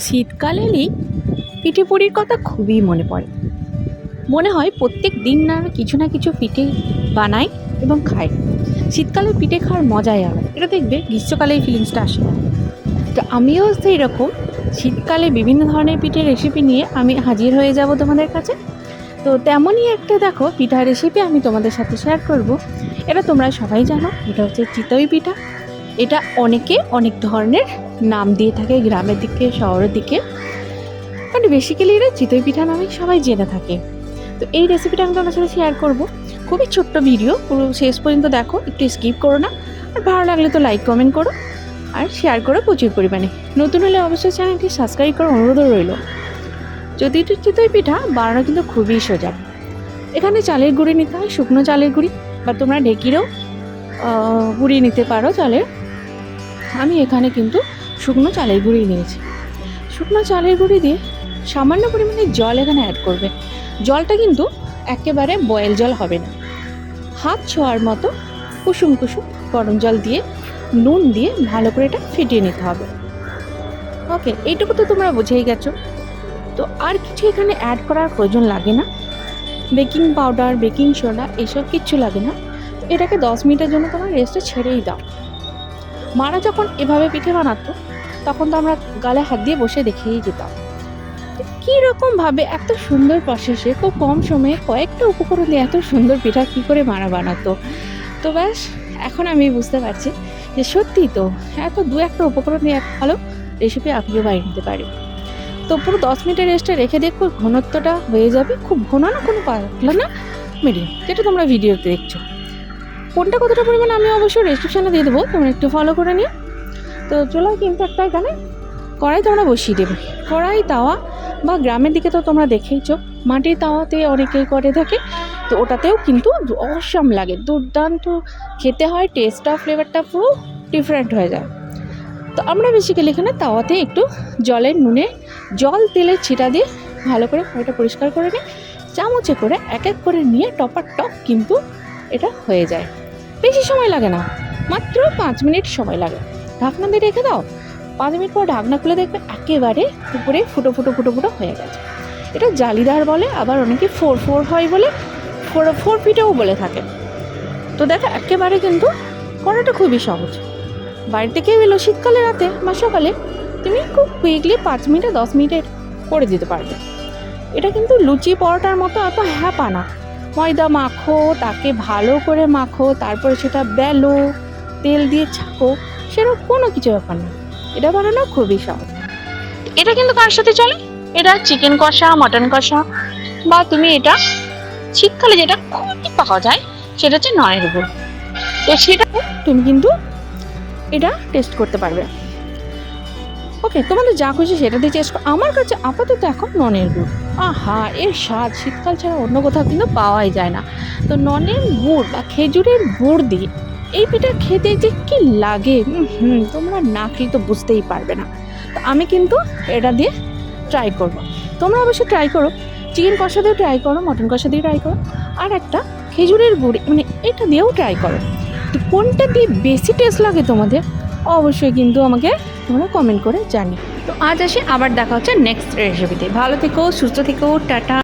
শীতকাল এলেই পিঠে পুরির কথা খুবই মনে পড়ে। মনে হয় প্রত্যেক দিন না কিছু না কিছু পিঠে বানাই এবং খাই। শীতকালে পিঠে খাওয়ার মজাই আলাদা। এটা দেখবে গ্রীষ্মকালে এই ফিলিংসটা আসে না। তো আমিও সেই রকম শীতকালে বিভিন্ন ধরনের পিঠের রেসিপি নিয়ে আমি হাজির হয়ে যাব তোমাদের কাছে। তো তেমনই একটা দেখো পিঠার রেসিপি আমি তোমাদের সাথে শেয়ার করব। এটা তোমরা সবাই জানো, এটা হচ্ছে চিতই পিঠা। এটা অনেকে অনেক ধরনের নাম দিয়ে থাকে গ্রামের দিকে শহরের দিকে। মানে বেসিক্যালি এটা চিতই পিঠা নামে সবাই জেনে থাকে। তো এই রেসিপিটা আমি তোমার সাথে শেয়ার করব। খুবই ছোট্ট ভিডিও পুরো শেষ পর্যন্ত দেখো একটু স্কিপ করো না। আর ভালো লাগলে তো লাইক কমেন্ট করো। আর শেয়ার করো প্রচুর পরিমাণে। নতুন হলে অবশ্যই চ্যানেলটি সাবস্ক্রাইব করার অনুরোধও রইল। যদি একটু চিতই পিঠা বানানো কিন্তু খুবই সোজা। এখানে চালের গুঁড়ি নিতে হয় শুকনো চালের গুঁড়ি। বা তোমরা ঢেকিরও আহ, গুঁড়ি নিতে পারো চালের। আমি এখানে কিন্তু শুকনো চালের গুঁড়ি নিয়েছি শুকনো চালের গুঁড়ি দিয়ে সামান্য পরিমাণে জল এখানে অ্যাড করবে। জলটা কিন্তু একেবারে বয়েল জল হবে না। হাত ছোঁয়ার মতো কুসুম কুসুম গরম জল দিয়ে, নুন দিয়ে ভালো করে এটা ফিটিয়ে নিতে হবে। ওকে এইটুকু তো তোমরা বুঝেই গেছো। তো আর কিছু এখানে অ্যাড করার প্রয়োজন লাগে না। বেকিং পাউডার বেকিং সোডা এসব কিচ্ছু লাগে না। এটাকে দশ মিনিটের জন্য তোমার রেস্টে ছেড়েই দাও। মারা যখন এভাবে পিঠে বানাতো, তখন তো আমরা গালে হাত দিয়ে বসে দেখেই যেতাম। কীরকমভাবে এত সুন্দর প্রসেসে খুব কম সময়ে কয়েকটা উপকরণ দিয়ে এত সুন্দর পিঠা কী করে মারা বানাতো। তো ব্যাস, এখন আমি বুঝতে পারছি যে সত্যিই তো এত দু একটা উপকরণ দিয়ে এক ভালো রেসিপি আপনিও বানিয়ে নিতে পারি তো পুরো দশ মিনিটের রেস্টে রেখে দেখো ঘনত্বটা হয়ে যাবে। খুব ঘন না, কোনো পাতলা না মিডিয়াম যেটা তোমরা ভিডিওতে দেখছ। কোনটা কতটা পরিমাণ আমি অবশ্যই রেস্ট্রিকশানে দিয়ে দেবো, তোমরা একটু ফলো করে নিও। তো চলো কিন্তু একটা এখানে কড়াই তোমরা বসিয়ে দেবে। কড়াই তাওয়া বা গ্রামের দিকে তো তোমরা দেখেইছো, মাটির তাওয়াতে অনেকেই করে থাকে, তো ওটাতেও কিন্তু অসম লাগে। দুর্দান্ত, খেতে হয় টেস্টটা ফ্লেভারটা পুরো ডিফারেন্ট হয়ে যায়। তো আমরা বেসিক্যালি এখানে তাওয়াতে একটু জলের নুনে, জল তেলের ছিটা দিয়ে ভালো করে কড়াইটা পরিষ্কার করে নিই। চামচে করে এক এক করে নিয়ে টপার টপ কিন্তু এটা হয়ে যায়। বেশি সময় লাগে না। মাত্র পাঁচ মিনিট সময় লাগে। ঢাকনা দিয়ে রেখে দাও। পাঁচ মিনিট পর ঢাকনা খুলে দেখবে একেবারে উপরে ফুটো ফুটো ফুটো ফুটো হয়ে গেছে। এটা জালিদার বলে, আবার অনেকে ফোর ফোর হয় বলে, ফোর ফোর ফিটেও বলে থাকে। তো দেখো, একেবারে কিন্তু করাটা খুবই সহজ। বাড়ি থেকে এলো শীতকালে, রাতে বা সকালে, তুমি খুব কুইকলি পাঁচ মিনিটে, দশ মিনিটে করে দিতে পারবে। এটা কিন্তু লুচি পরোটার মতো এত হ্যাপা না। ময়দা মাখো তাকে ভালো করে মাখো তারপরে সেটা বেলো তেল দিয়ে ছাকো সেরকম কোনো কিছু ব্যাপার না। এটা বানানো খুবই সহজ। এটা কিন্তু কার সাথে চলে? এটা চিকেন কষা মটন কষা বা তুমি এটা শীতকালে যেটা খুবই পাওয়া যায় সেটা হচ্ছে নয়ের গুড়। তো সেটা তুমি কিন্তু এটা টেস্ট করতে পারবে। ওকে তোমাদের যা খুশি সেটা দিয়ে টেস্ট আমার কাছে আপাতত এখন ননের গুড়। আহা, এর স্বাদ শীতকাল ছাড়া অন্য কোথাও কিন্তু পাওয়াই যায় না। তো ননের গুড় বা খেজুরের গুড় দিয়ে এই পিঠা খেতে যে কি লাগে হুম, তোমরা না খেলে তো বুঝতেই পারবে না। তো আমি কিন্তু এটা দিয়ে ট্রাই করব। তোমরা অবশ্যই ট্রাই করো। চিকেন কষা দিয়েও ট্রাই করো মটন কষা দিয়ে ট্রাই করো। আর একটা খেজুরের গুড় মানে এটা দিয়েও ট্রাই করো। তো কোনটা দিয়ে বেশি টেস্ট লাগে তোমাদের? অবশ্যই কিন্তু আমাকে তোমরা কমেন্ট করে জানি তো আজ আসি, আবার দেখা হচ্ছে নেক্সট রেসিপিতে ভালো থেকো, সুস্থ থেকো, টাটা।